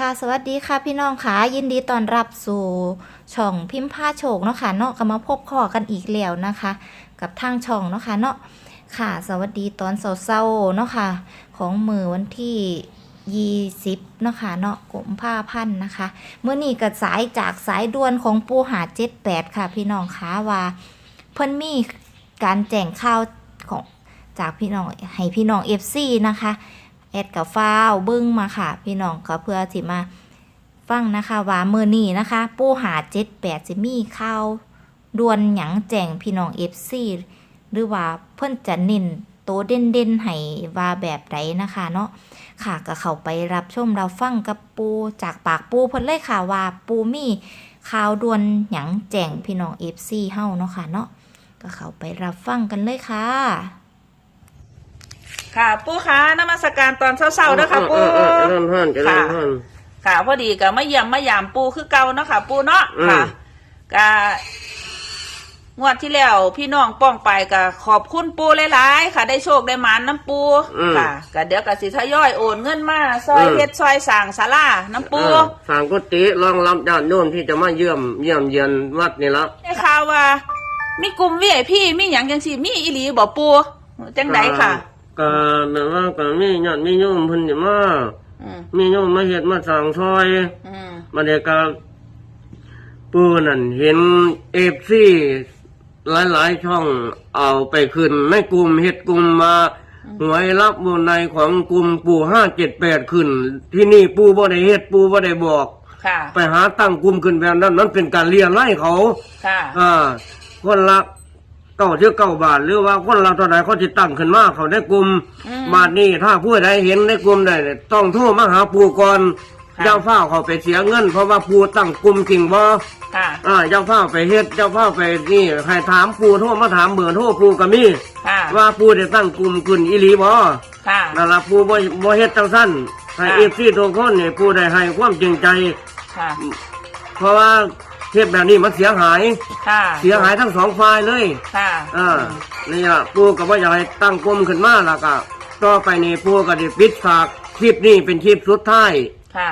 ค่ะสวัสดีค่ะพี่น้องค่ะยินดีต้อนรับสู่ช่องพิมพ์ผ้าโชคเนาะค่ะเนาะก็มาพบข้อกันอีกแล้วนะคะ กับทางช่องเนาะค่ะเนาะค่ะ สวัสดีตอนเศร้าๆเนาะค่ะ ของมือวันที่20เนาะค่ะเนาะกุมภาพันนะคะเมื่อนี้ก็สายจากสายด่วนของปูหา78ค่ะ พี่น้องค่ะว่าเพิ่นมีการแจ้งข่าวของจากพี่น้องให้พี่น้อง FC นะคะ แอดกับฟ้าวบิ้งมาค่ะ พี่น้องก็เพื่อสิมาฟังนะคะว่ามือนี้นะคะ ปูหาเจ็ดแปดจะมีข่าวดวนหยังแจงพี่น้องเอฟซีหรือว่าเพิ่นจะน้นโตเด่นเด่นให้ว่าแบบใดนะคะเนาะค่ะก็เข้าไปรับชมเราฟังกับปูจากปากปูเพิ่นเลยค่ะว่าปูมีข่าวดวนหยังแจงพี่น้องเอฟซีเฮ้าเนาะค่ะเนาะก็เข้าไปรับฟังกันเลยค่ะ ค่ะ ปู่คะนมัสการตอนเช้าๆนะคะปู่เออเออเออเริ่มท่านจะเริ่มท่านค่ะพอดีก็มาเยี่ยมมายามปู่คือเก่าเนาะค่ะ ปู่เนาะอืมค่ะก็งวดที่แล้วพี่น้องป้องไปก็ขอบคุณปู่หลายๆค่ะ ได้โชคได้หมานน้ำปู่ค่ะก็เดี๋ยวก็สิทยอยโอนเงินมาซอยเฮ็ดซอยสั่งศาลาน้ำปู่เออสั่งกุฏิรองรับญาติโยมที่จะมาเยี่ยมเยี่ยมเยียนวัดนี่ละได้ข่าวว่า มีกลุ่มวีไอพีมีหยังจังซี่มีอีหลีบ่ปู่จังไดค่ะ ก็แบบว่าก็มีญาติมีโยมเพิ่นจะมาอืมมีโยมมาเฮ็ดมาสั่งซอยอืมมาเด็กก็ปูนั่นเห็นเอฟซีหลายๆช่องเอาไปขึ้นในกลุ่มเฮ็ดกลุ่มมาหวยรับบนในของกลุ่มปู่ห้าเจ็ดแปดขึ้น ที่นี่ปูบ่ได้เฮ็ดปูบ่ได้บอก ค่ะ ไปหาตั้งกลุ่มขึ้นแบบนั้นนั้นเป็นการเลียไล่เขา ค่ะ อ่าคนละ เก้าเชื่อเก้าบาท หรือว่าคนละเท่าไหร่เขาจะตั้งขึ้นมาเขาได้กลุ่มอืม บาทนี้ถ้าผู้ใดเห็นในกลุ่มใดเนี่ยต้องโทรมาหาปูก่อนค่ะ เจ้าฝ้าวเขาไปเสียเงิน เพราะว่าปูตั้งกลุ่มจริงบ่ค่ะ อ่าเจ้าฝ้าวไปเฮ็ดเจ้าฝ้าวไปนี่ใครถามปูโทรมาถามเบอร์โทรปูก็มีค่ะ ว่าปูได้ตั้งกลุ่มขึ้นอีหลีบ่ ค่ะ นั่นล่ะปูบ่บ่เฮ็ดจังซั่นให้ค่ะ เอฟซีทุกคนนี่ปูได้ให้ความจริงใจ ค่ะ เพราะว่า เทปแบบนี้มันเสียหาย ค่ะเสียหายทั้งสองฝ่ายเลยค่ะอ่านี่ล่ะปูก็ว่าอยากให้ตั้งกลมขึ้นมาแล้วก็ต่อไปนี่ปูก็ได้ปิดฉากคลิปนี้เป็นคลิปสุดท้ายค่ะ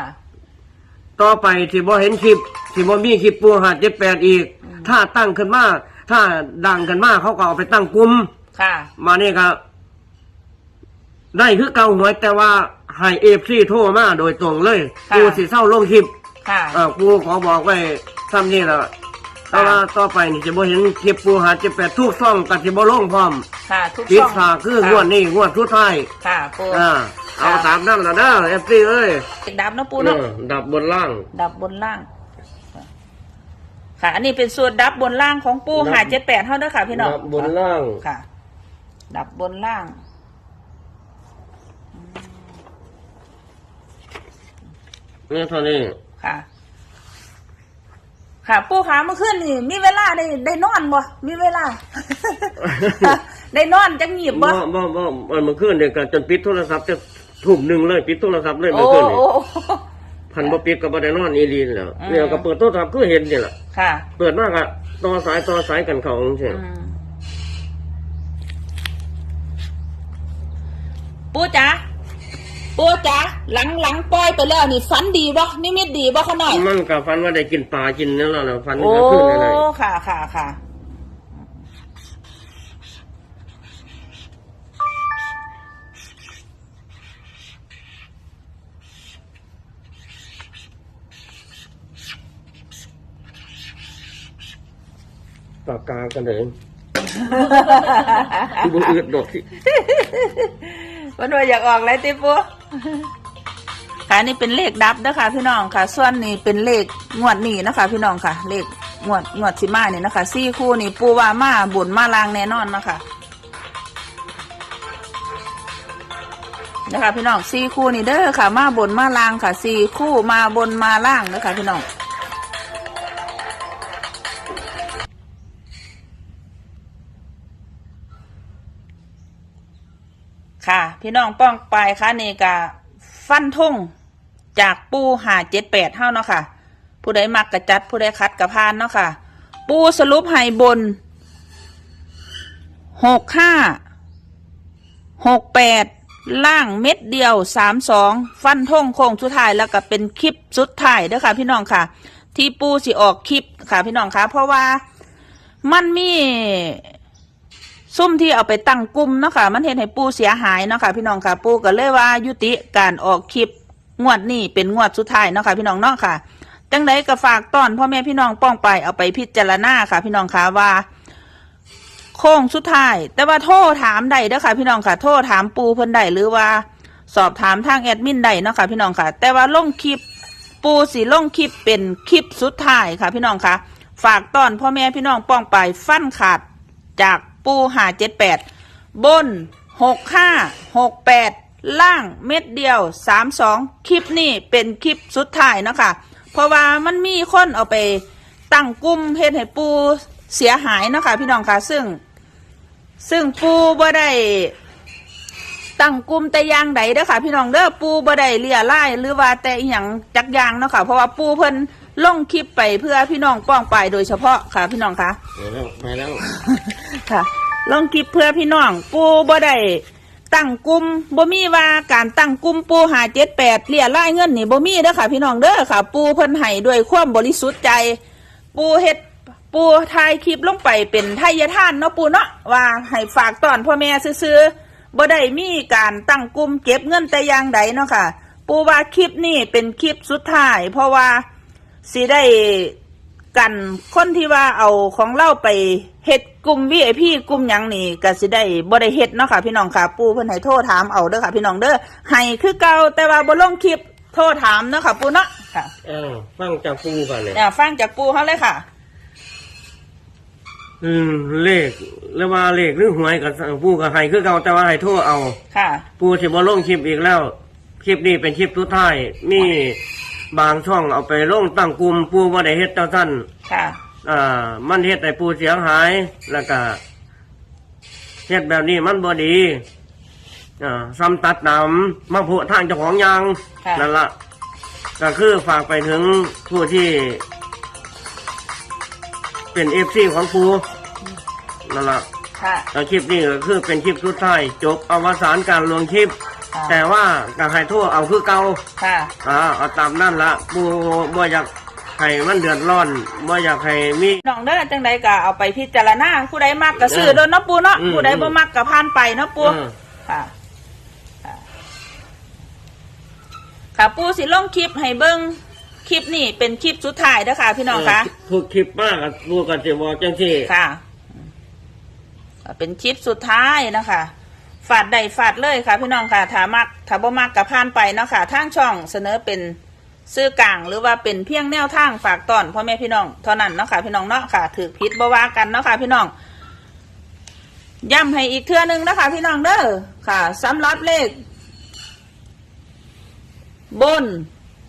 ต่อไปที่บ่เห็นคลิปที่บ่มีคลิปปูหาเจ็ดแปดอีก ถ้าตั้งขึ้นมาถ้าดังขึ้นมาเขาก็เอาไปตั้งกลุ่มค่ะ มานี่ก็ได้คือเก่าหวยแต่ว่าให้เอฟซีโทรมาโดยตรงเลยค่ะปูสิเศร้าลงคลิป ค่ะ เออปูขอบอกไว้ ซ้ำนี่แหละแต่ว่าต่อไปนี่จะบ่เห็นคลิปปูหาเจ็ดแปดทุกซ่องกับสิบ่ลงพร้อมค่ะทุกปิดช่องฉากคืองวดนี้งวดสุดท้ายค่ะปูอ่าเอาตามนั้นละเด้อเอฟซีเอ้ยดับนะปูเนาะเออดับบนล่าง ดับบนล่าง ค่ะ อันนี้เป็นส่วนดับบนล่างของปูดับ หาเจ็ดแปดเท่าเด้อค่ะพี่น้องดับบนล่าง ค่ะ ดับบนล่างนี่เท่านี้ค่ะ ค่ะ ปูขาเมื่อคืนนี่มีเวลาได้ได้นอนบ่ มีเวลา ได้นอนจังหยิบบ่บ่บ่บ่บ่เมื่อคืนเนี่ยก็จนปิดโทรศัพท์จะทุ่มหนึ่งเลยปิดโทรศัพท์เลยโอ้เมื่อคืนนี่โอ้โอ้พันบ่ปิดก็บ่ได้นอนอีหลีนแหล้วอืมเนี่ยก็เปิดโทรศัพท์คือเห็นนี่แหละค่ะเปิดมากอะต่อสายต่อสายกันเขาจังซี่อืมปูจ๋าปูจ๋าหลังหลังปล่อยไปแล้วนี่ฝันดีบ่นิมิตดีบ่เขาหน่อยมันก็ฝันว่าได้กินปลากินนั่นแหละฝันโอ้ก็ขึ้นอะไรค่ะค่ะค่ะปากกากันเลยบ่อืดดอกที่วันว่าอยากออกอะไรติปู ค่ะนี่เป็นเลขดับนะคะพี่น้องค่ะ ส่วนนี้เป็นเลขงวดนี้นะคะ พี่น้องค่ะ เลขงวดงวดสิมาเนี่ยนะคะสี่คู่นี่ปูว่ามาบุญมาลางแน่นอนนะคะนะคะพี่น้องสี่คู่นี่เด้อค่ะ มาบนมาลางค่ะสี่คู่มาบนมาล่างนะคะพี่น้องค่ะ พี่น้องป้องไปค่ะนี่กะฟันท่ง จากปูหาเจ็ดแปดเท่าเนาะค่ะ ผู้ใดมักกระจัดผู้ใดคัดกระพานเนาะค่ะ ปูสรุปให้บนหกห้าหกแปดล่างเม็ดเดียวสามสองฟันท่งโค้งสุดท้ายแล้วก็เป็นคลิปสุดท้ายเด้อค่ะ พี่น้องค่ะ ที่ปูสิออกคลิปค่ะ พี่น้องค่ะเพราะว่ามันมีซุ่มที่เอาไปตั้งกลุ่มเนาะค่ะ มันเห็นให้ปูเสียหายเนาะค่ะ พี่น้องค่ะ ปูก็เลยว่ายุติการออกคลิป งวดนี้เป็นงวดสุดท้ายเนาะค่ะพี่น้องเนาะค่ะจังไดก็ฝากต้อนพ่อแม่พี่น้องป้องไปเอาไปพิจารณาค่ะ พี่น้องค่ะว่า โค้งสุดท้าย แต่ว่าโทรถามได้เด้อค่ะ พี่น้องค่ะ โทรถามปูเพิ่นได้หรือว่า สอบถามทางแอดมินได้เนาะค่ะ พี่น้องค่ะ แต่ว่าลงคลิปปูสีลงคลิปเป็นคลิปสุดท้ายค่ะ พี่น้องค่ะ ฝากต้อนพ่อแม่พี่น้องป้องไปฟันขาดจากปูหาเจ็ดแปดบนหกห้าหกแปด ล่างเม็ดเดียวสามสองคลิปนี้เป็นคลิปสุดท้ายเนาะค่ะ เพราะว่ามันมีคนเอาไปตั้งกลุ่มเฮ็ดให้ปูเสียหายเนาะค่ะพี่น้องค่ะ ซึ่ง ซึ่งปูบ่ได้ตั้งกลุ่มแต่อยางใดเด้อค่ะ พี่น้องเด้อปูบ่ได้เลียไล่หรือว่าแต่อหย่างจักอยางเนาะค่ะ เพราะว่าปูเพิ่นลงคลิปไปเพื่อพี่น้องป้องไปโดยเฉพาะค่ะ พี่น้องคะไปแล้วไปแล้ว ค่ะลงคลิปเพื่อพี่น้องปูบ่ได้ ตั้งกลุ่มบ่มีว่าการตั้งกลุ่มปูหาเจ็ดแปดเลียไล่เงินนี่บ่มีเด้อค่ะ พี่น้องเด้อค่ะ ปูเพิ่นให้ด้วยความบริสุทธิ์ใจ ปูเฮ็ดปูถ่ายคลิปลงไปเป็นทายท่านเนาะปูเนาะว่าให้ฝากตอนพ่อแม่ซื้อๆบ่ได้มีการตั้งกลุ่มเก็บเงินแต่อย่างใดเนาะค่ะ ปูว่าคลิปนี้เป็นคลิปสุดท้าย เพราะว่าสิได้กันคนที่ว่าเอาของเล่าไป เฮ็ดกลุ่ม VIP กลุ่มหยังนี่ก็สิได้บ่ได้เฮ็ดเนาะค่ะ พี่น้องค่ะ ปูเพิ่นให้โทรถามเอาเด้อค่ะ พี่น้องเด้อให้คือเก่าแต่ว่าบ่ลงคลิปโทรถามเนาะค่ะ ปูเนาะค่ะอ้าวฟังจากปูกันเนี่ย อ่าฟังจากปูเขาเลยค่ะ อืมเลขหรือว่าเลขหรือหวยกับปูกับให้คือเก่าแต่ว่าให้โทษเอา ค่ะ ปูสิบ่ลงคลิปอีกแล้ว คลิปนี้เป็นคลิปสุดท้ายมีบางช่องเอาไปลงตั้งกลุ่มปูบ่ได้เฮ็ดเจ้าท่าน ค่ะ อ่ามันเฮ็ดให้ปูเสียหาย แล้วก็เฮ็ดแบบนี้มันบ่ดีอ่าซ้ำตัดน้ำมาโพทางเจ้าของยางค่ะ นั่นละก็คือฝากไปถึงผู้ที่ เป็นเอฟซีของปูนั่นละ ค่ะ แล้วคลิปนี้ก็คือเป็นคลิปสุดท้ายจบอวสานการลงคลิป ค่ะ แต่ว่าก็ให้โทั่วเอาคือเก่าค่ะ อ่าเอาตามนั่นละปูบ่อยาก ให้มันเดือดร้อนบ่อยากให้มี น้องเด้อจังใดก็เอาไปพิจารณาผู้ใดมักก็ซื้อเออโดนเนาะปูเนาะอืมผู้ใดบ่มักก็ผ่านไปเนาะปูเออค่ะค่ะค่ะปูสิลงคลิปให้เบิ่งคลิปนี่เป็นคลิปสุดท้ายเด้อค่ะ พี่น้องคะพูดคลิปมากกับปูกันสิบอกจังซี่ค่ะก็เป็นคลิปสุดท้ายนะคะ ฝาดใดฝาดเลยค่ะ พี่น้องค่ะถ้ามักถ้าบ่มักกับผ่านไปเนาะค่ะทางช่องเสนอเป็น ซื้อกลางหรือว่าเป็นเพียงแนวทางฝากตอนพ่อแม่พี่น้องเท่านั้นเนาะค่ะพี่น้องเนาะค่ะถือพิษบ่ว่ากันเนาะค่ะพี่น้องย้ำให้อีกเทื่อนึงนะคะพี่น้องเด้อค่ะสำหรับเลข บน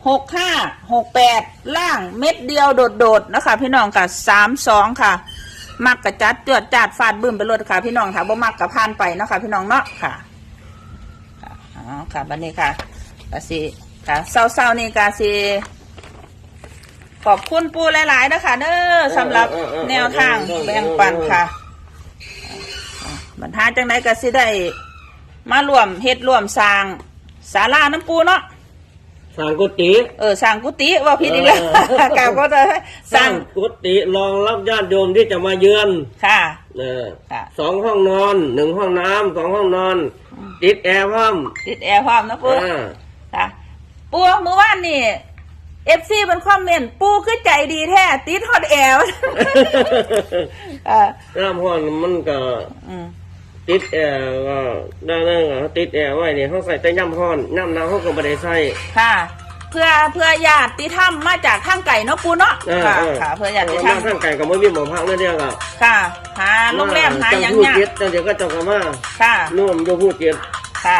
หกห้าหกแปดล่างเม็ดเดียวโดดๆนะคะพี่น้องค่ะสามสองค่ะมักกระจัดจวดจาดฟาดบึ้มไปรถค่ะ พี่น้องค่ะบ่มักกระพานไปเนาะค่ะพี่น้องเนาะค่ะอ๋อค่ะบัดนี้ค่ะกะสิ ค่ะเศร้าๆนี่กะสิขอบคุณปูหลายๆนะคะเด้อสำหรับแนวทางแบ่งปันค่ะอ่าบรรทาจังไดก็สิได้ มาร่วมเฮ็ดร่วมสร้างศาลาน้ำปูเนาะสร้างกุฏิเออสร้างกุฏิว่าผิดอีกแล้วเออกล่าวก็จะสสร้าร้างงกุฏิรองรับญาติโยมที่จะมาเยือนค่ะเออค่ะสองห้องนอนหนึ่งห้องน้ำสองห้องนอน ติดแอร์พร้อมติดแอร์พร้อมนะปูอ่าค่ะ ปูเมื่อวานนี่เอฟซีมันคอมเมนต์ปูคือใจดีแท้ติดฮอตแอร์อ่าน้ำห้อนมันก็อืม ติดแอร์ก็ได้เลยติดแอร์ไว้เนี่ยเขาใส่แต่ย่ำห้อนย่ำหนาวเขาก็ไม่ได้ใส่ ค่ะ เพื่อเพื่อญาติธรรมมาจากข้างไก่เนาะปูเนาะเออค่ะเออ ค่ะ เพื่อญาติธรรมามทางไก่ก็ไม่มีหมอพักนั่นเดียวก็ค่ะหาโรงแรมหาหยังจังผู้ยากเจ็ดจังเดี๋ยวก็จะกลับมาค่ะ น่วมโยผู้เจ็ดค่ะ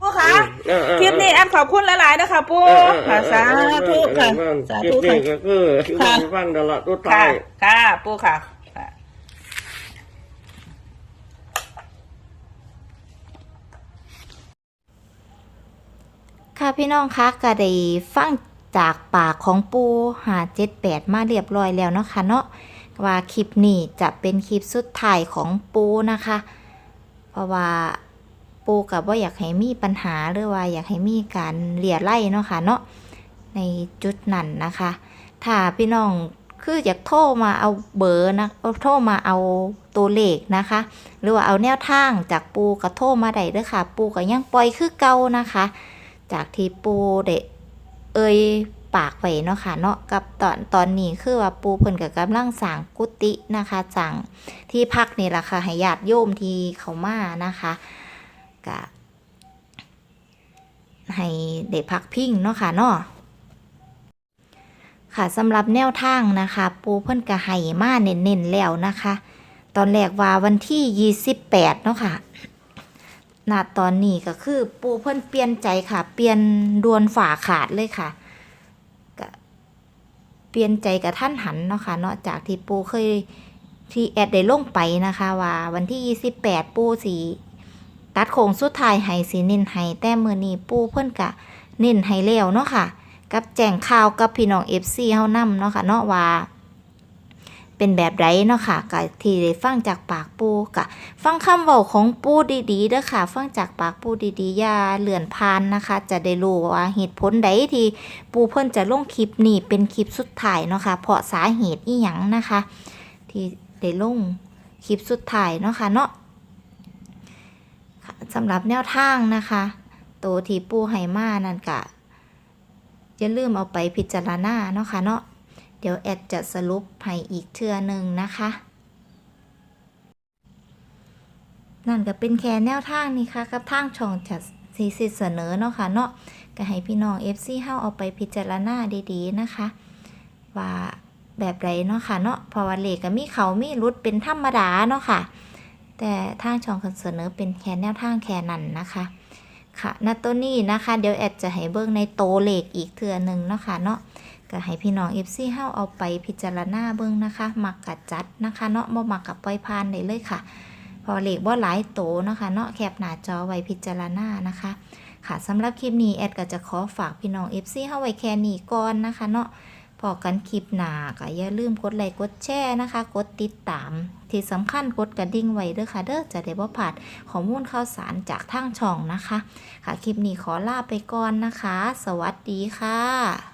ปูคะเออเออคลิปนี้แอดขอบคุณหลายๆนะคะปูเออเออเออค่ะสาธุค่ะเออสาคลิปธุนี้ค่ะก็คือที่ค่ะผมฟังตลอดตัวค่ะท้ายค่ะปูค่ะค่ะค่ะพี่น้องคะก็ได้ฟังจากปากของปูหาเจ็ดแปดมาเรียบร้อยแล้วเนาะค่ะเนาะว่าคลิปนี้จะเป็นคลิปสุดท้ายของปูนะคะ เพราะว่าปูกับว่าอยากให้มีปัญหาหรือว่าอยากให้มีการเลี่ยไล่เนาะค่ะเนาะในจุดนั้นนะคะ ถ้าพี่น้องคืออยากโทรมาเอาเบอร์นะเอาโทรมาเอาตัวเลขนะคะ หรือว่าเอาแนวทางจากปูกระโทรมาได้เด้อค่ะ ปูก็ยังปล่อยคือเก่านะคะ จากที่ปูเดเอ่ย ปากไว้เนาะค่ะเนาะกับตอนตอนนี้คือว่าปูเพิ่นกับกำลังสั่งกุฏินะคะสั่งที่พักนี่แหละค่ะให้ญาติโยมที่เขามานะคะกะให้ได้พักพิงเนาะค่ะเนาะค่ะสำหรับแนวทางนะคะ ปูเพิ่นกะให้มาเน้นๆแล้วนะคะ ตอนแรกว่าวันที่28เนาะค่ะณตอนนี้ก็คือปูเพิ่นเปลี่ยนใจค่ะ เปลี่ยนดวนฝ่าขาดเลยค่ะ เปลี่ยนใจกับท่านหันเนาะค่ะเนาะจากที่ปูเคยที่แอดได้ลงไปนะคะว่าวันที่ 28 ปูสีตัดโค้งสุดท้ายให้สีเน้นให้แต่มือนี้ปูเพิ่นกะเน้นให้แล้วเนาะค่ะ กับแจ้งข่าวกับพี่น้องเอฟซีเฮานำเนาะค่ะเนาะว่า เป็นแบบไรเนาะค่ะก็ที่ได้ฟังจากปากปูกะฟังคำเว้าของปูดีๆเด้อค่ะ ฟังจากปากปูดีๆอย่าเลื่อนผ่านนะคะ จะได้รู้ว่าเหตุผลใดที่ปูเพิ่นจะลงคลิปนี้เป็นคลิปสุดท้ายเนาะค่ะเพราะสาเหตุอีหยังนะคะ ที่ได้ลงคลิปสุดท้ายเนาะค่ะเนาะสำหรับแนวทางนะคะตัวที่ปูให้มานั่นกะอย่าลืมเอาไปพิจารณาเนาะค่ะเนาะ เดี๋ยวแอดจะสรุปให้อีกเทื่อหนึ่งนะคะ นั่นก็เป็นแค่แนวทางนี่ค่ะกับทางช่องจัดสีสิเสนอเนาะค่ะเนาะก็ให้พี่น้อง FC เฮาเอาไปพิจารณาดีๆนะคะ ว่าแบบไรเนาะค่ะเนาะเพราะว่าเลขก็มีเขามีรุดเป็นธรรมดาเนาะค่ะ แต่ทางช่องเสนอเป็นแค่แนวทางแค่นั้นนะคะค่ะณตัวนี้นะคะ เดี๋ยวแอดจะให้เบิ่งในโตเลขอีกเทื่อหนึ่งเนาะค่ะเนาะ ก็ให้พี่น้อง FC เฮาเอาไปพิจารณาเบิ่งนะคะมักกัดจัดนะคะเนาะบ่มักกับปล่อยผ่านได้เลยค่ะ พอเลขว่าหลายโตนะคะเนาะแคปหน้าจอไว้พิจารณานะคะ ค่ะสำหรับคลิปนี้แอดก็จะขอฝากพี่น้อง FC เข้าไว้แค่นี้ก่อนนะคะเนาะพอกันคลิปหน้าก็อย่าลืมกดไลค์กดแชร์นะคะ กดติดตาม ที่สำคัญกดกระดิ่งไว้เด้อค่ะเด้อจะได้บ่พลาดข้อมูลข่าวสารจากทางช่องนะคะ ค่ะคลิปนี้ขอลาไปก่อนนะคะ สวัสดีค่ะ